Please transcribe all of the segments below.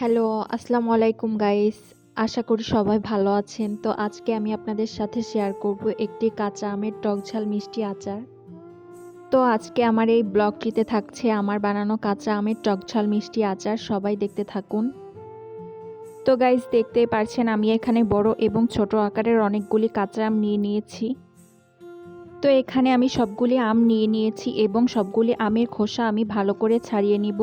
Hello, আসসালামু আলাইকুম guys. আশা করি সবাই ভালো আছেন। তো আজকে আমি আপনাদের সাথে শেয়ার করব একটি কাঁচা আমের টকঝাল মিষ্টি আচার। তো আজকে আমার এই ব্লগটিতে থাকছে আমার বানানো কাঁচা আমের টকঝাল মিষ্টি আচার। সবাই দেখতে থাকুন। তো গাইস দেখতেই পারছেন আমি এখানে বড় এবং ছোট আকারের অনেকগুলি কাঁচা আম নিয়ে নিয়েছি। তো এখানে আমি সবগুলি আম নিয়ে নিয়েছি এবং সবগুলি আমের খোসা আমি ভালো করে ছাড়িয়ে নিব।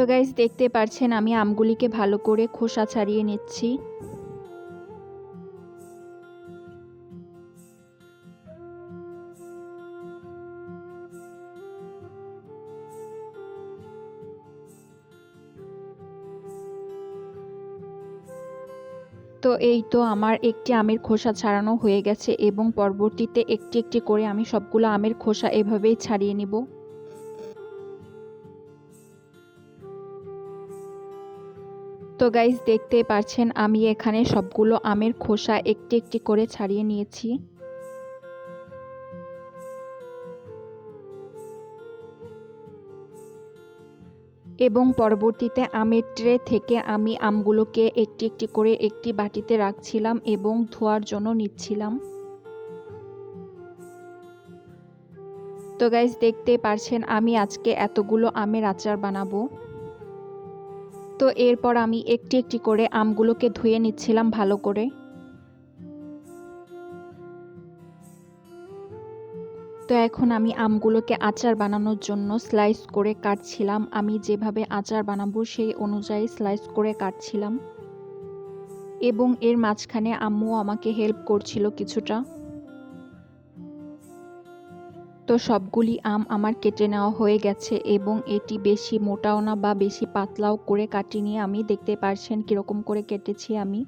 তো গাইস দেখতে পারছেন, আমি আমগুলিকে ভালো করে খোসা ছাড়িয়ে নিচ্ছি। তো এই তো আমার একটি আমের খোসা ছাড়ানো হয়ে গেছে এবং পরবর্তীতে একটি একটি করে আমি সবগুলো আমের খোসা এভাবেই ছাড়িয়ে নিব। তো গাইজ দেখতে পারছেন, আমি এখানে সবগুলো আমের খোসা একটি একটি করে ছাড়িয়ে নিয়েছি। এবং পরবর্তীতে আমের ট্রে থেকে আমি আমগুলোকে একটি একটি করে একটি বাটিতে রাখছিলাম এবং ধোয়ার জন্য নিচ্ছিলাম। তো গাইজ দেখতে পারছেন, আমি আজকে এতগুলো আমের আচার বানাবো। তো এরপর আমি একটি একটি করে আমগুলোকে ধুয়ে নিচ্ছিলাম ভালো করে। তো এখন আমি আমগুলোকে আচার বানানোর জন্য স্লাইস করে কাটছিলাম। আমি যেভাবে আচার বানাবো সেই অনুযায়ী স্লাইস করে কাটছিলাম। এবং এর মাঝখানে আম্মু আমাকে হেল্প করছিল কিছুটা। তো সবগুলি আম আমার কেটে নেওয়া হয়ে গেছে এবং এটি বেশি মোটাও না বা বেশি পাতলাও করে কাটিনি আমি। দেখতে পারছেন কীরকম করে কেটেছি আমি?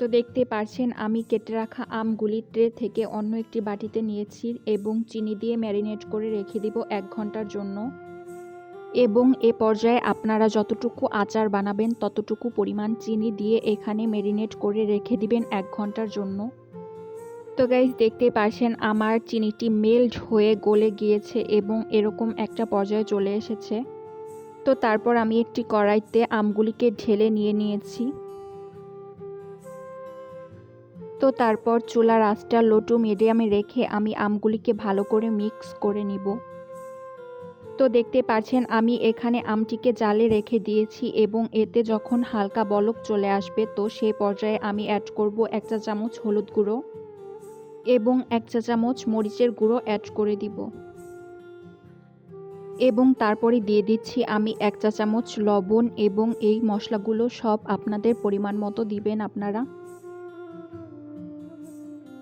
তো দেখতে পারছেন আমি কেটে রাখা আমগুলি ট্রে থেকে অন্য একটি বাটিতে নিয়েছি এবং চিনি দিয়ে ম্যারিনেট করে রেখে দিব এক ঘণ্টার জন্য। এবং এ পর্যায়ে আপনারা যতটুকু আচার বানাবেন ততটুকু পরিমাণ চিনি দিয়ে এখানে ম্যারিনেট করে রেখে দিবেন এক ঘণ্টার জন্য। তো গাইজ দেখতে পারছেন, আমার চিনিটি মেল্ট হয়ে গলে গিয়েছে এবং এরকম একটা পর্যায়ে চলে এসেছে। তো তারপর আমি একটি কড়াইতে আমগুলিকে ঢেলে নিয়ে নিয়েছি। তো তারপর চুলার আঁচটা লো টু মিডিয়ামে রেখে আমি আমগুলিকে ভালো করে মিক্স করে নিব। তো দেখতে পাচ্ছেন, আমি এখানে আমটিকে জালে রেখে দিয়েছি এবং এতে যখন হালকা বলক চলে আসবে, তো সেই পর্যায়ে আমি অ্যাড করব একটা চামচ হলুদ গুঁড়ো। এবং এক চা চামচ মরিচের গুঁড়ো অ্যাড করে দিব। এবং তারপরে দিয়ে দিচ্ছি আমি এক চা চামচ লবণ এবং এই মশলাগুলো সব আপনাদের পরিমাণ মতো দিবেন আপনারা।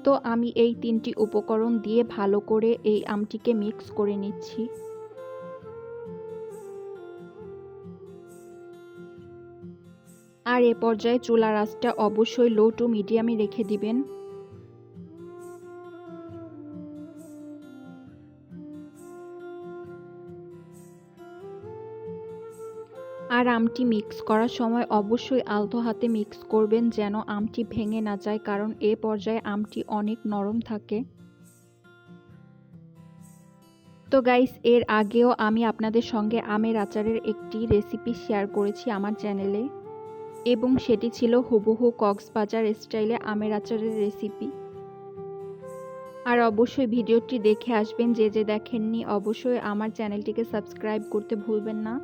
তো আমি এই তিনটি উপকরণ দিয়ে ভালো করে এই আমটিকে মিক্স করে নিচ্ছি। আর এ পর্যায়ে চুলার আঁচটা অবশ্যই লো টু মিডিয়ামে রেখে দিবেন। আর আমটি মিক্স করার সময় অবশ্যই আলতো হাতে মিক্স করবেন যেন আমটি ভেঙে না যায়, কারণ এ পর্যায়ে আমটি অনেক নরম থাকে। তো গাইস, এর আগেও আমি আপনাদের সঙ্গে আমের আচারের একটি রেসিপি শেয়ার করেছি আমার চ্যানেলে। এবং সেটি ছিল হুবহু কক্সবাজার স্টাইলে আমের আচারের রেসিপি। আর অবশ্যই ভিডিওটি দেখে আসবেন, যে যে দেখেননি অবশ্যই আমার চ্যানেলটিকে সাবস্ক্রাইব করতে ভুলবেন না।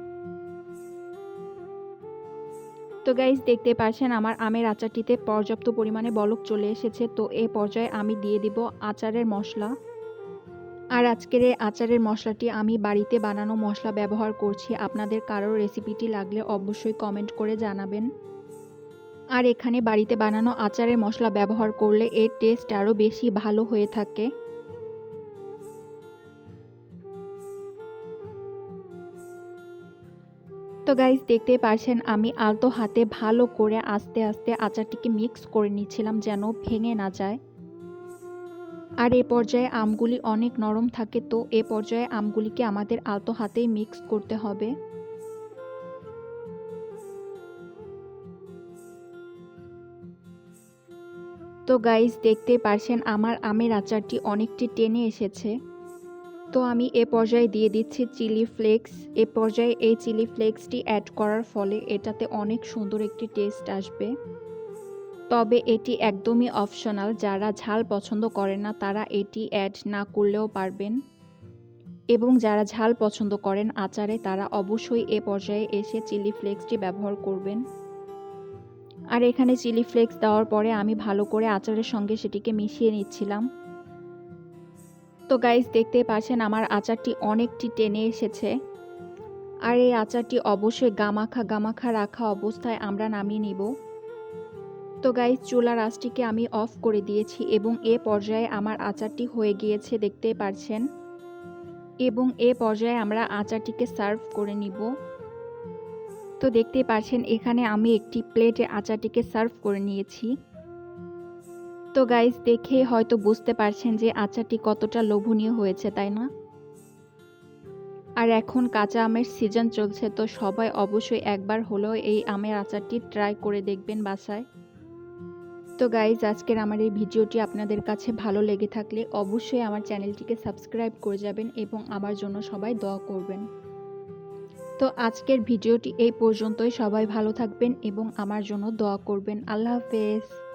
তো গাইজ দেখতে পাচ্ছেন আমার আমের আচারটিতে পর্যাপ্ত পরিমাণে বলক চলে এসেছে। তো এই পর্যায়ে আমি দিয়ে দিব আচারের মশলা। আর আজকের এই আচারের মশলাটি আমি বাড়িতে বানানো মশলা ব্যবহার করছি। আপনাদের কারোর রেসিপিটি লাগলে অবশ্যই কমেন্ট করে জানাবেন। আর এখানে বাড়িতে বানানো আচারের মশলা ব্যবহার করলে এর টেস্ট আরও বেশি ভালো হয়ে থাকে। তো গাইজ দেখতে পারছেন, আমি আলতো হাতে ভালো করে আস্তে আস্তে আচারটিকে মিক্স করে নিচ্ছিলাম যেন ভেঙে না যায়। আর এ পর্যায়ে আমগুলি অনেক নরম থাকে, তো এ পর্যায়ে আমগুলিকে আমাদের আলতো হাতেই মিক্স করতে হবে। তো গাইজ দেখতে পারছেন, আমার আমের আচারটি অনেকটি টেনে এসেছে। তো আমি এ পর্যায়ে দিয়ে দিচ্ছি চিলি ফ্লেক্স। এ পর্যায়ে এই চিলি ফ্লেক্সটি অ্যাড করার ফলে এটাতে অনেক সুন্দর একটি টেস্ট আসবে। তবে এটি একদমই অপশনাল যারা ঝাল পছন্দ করে না, তারা এটি অ্যাড না করলেও পারবেন। এবং যারা ঝাল পছন্দ করেন আচারে, তারা অবশ্যই এ পর্যায়ে এসে চিলি ফ্লেক্সটি ব্যবহার করবেন। আর এখানে চিলি ফ্লেক্স দেওয়ার পরে আমি ভালো করে আচারের সঙ্গে সেটিকে মিশিয়ে নিচ্ছিলাম। তো গাইস দেখতে পাচ্ছেন আমার আচারটি অনেকটি টেনে এসেছে। আর এই আচারটি অবশ্যই গামাখা গামাখা রাখা অবস্থায় আমরা নামিয়ে নিব। তো গাইজ চুলার আঁচটিকে আমি অফ করে দিয়েছি এবং এ পর্যায়ে আমার আচারটি হয়ে গিয়েছে দেখতে পারছেন। এবং এ পর্যায়ে আমরা আচারটিকে সার্ভ করে নিব। তো দেখতে পাচ্ছেন এখানে আমি একটি প্লেটে আচারটিকে সার্ভ করে নিয়েছি। তো গাইস দেখে হয়তো বুঝতে পারছেন যে আচারটি কতটা লোভনীয় হয়েছে, তাই না? আর এখন কাঁচা আমের সিজন চলছে, তো সবাই অবশ্যই একবার হলেও এই আমের আচারটি ট্রাই করে দেখবেন বাসায়। তো গাইজ আজকের আমার এই ভিডিওটি আপনাদের কাছে ভালো লেগে থাকলে অবশ্যই আমার চ্যানেলটিকে সাবস্ক্রাইব করে যাবেন এবং আমার জন্য সবাই দোয়া করবেন। তো আজকের ভিডিওটি এই পর্যন্তই, সবাই ভালো থাকবেন এবং আমার জন্য দোয়া করবেন। আল্লাহ হাফেজ।